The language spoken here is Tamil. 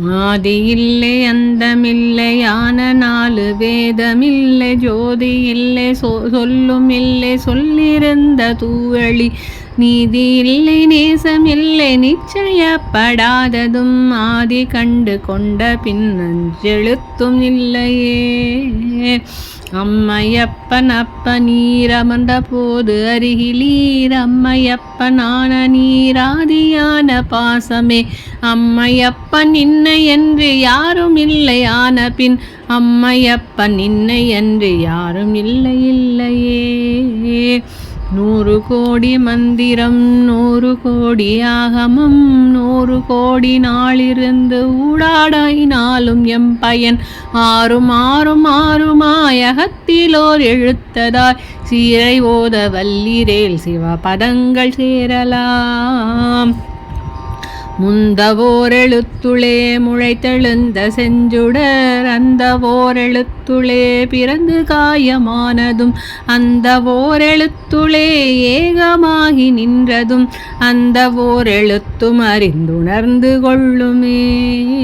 ஆதியில்லை அந்தமில்லை அந்தமில்லையான நாலு வேதமில்லை ஜோதி இல்லை சொல்லும் இல்லை சொல்லிருந்த தூவழி. நீதி இல்லை நேசம் இல்லை நிச்சயப்படாததும் ஆதி கண்டு கொண்ட பின்னஞ்செழுத்தும் இல்லையே. அம்மையப்பன் அப்ப நீர் போது அருகிலீர் அம்மையப்பனான நீராதியான பாசமே. அம்மையப்பன் இன்னை என்று யாரும் இல்லை ஆன பின் அம்மையப்பன் இன்னை என்று யாரும் இல்லை இல்லையே. நூறு கோடி மந்திரம் நூறு கோடி ஆகமம் நூறு கோடி நாளிருந்து ஊடாடாயினாலும் எம் பயன். ஆறும் ஆறும் ஆறுமாயகத்திலோர் எழுத்ததாய் சீரை ஓத வல்லிரேல் சிவபதங்கள் சேரலாம். முந்தவோரெழுத்துளே முளைத்தெழுந்த செஞ்சுடர் அந்த ஓரெழுத்துளே பிறந்து காயமானதும் அந்த ஓரெழுத்துளே ஏகமாகி நின்றதும் அந்த ஓரெழுத்தும் அறிந்துணர்ந்து கொள்ளுமே.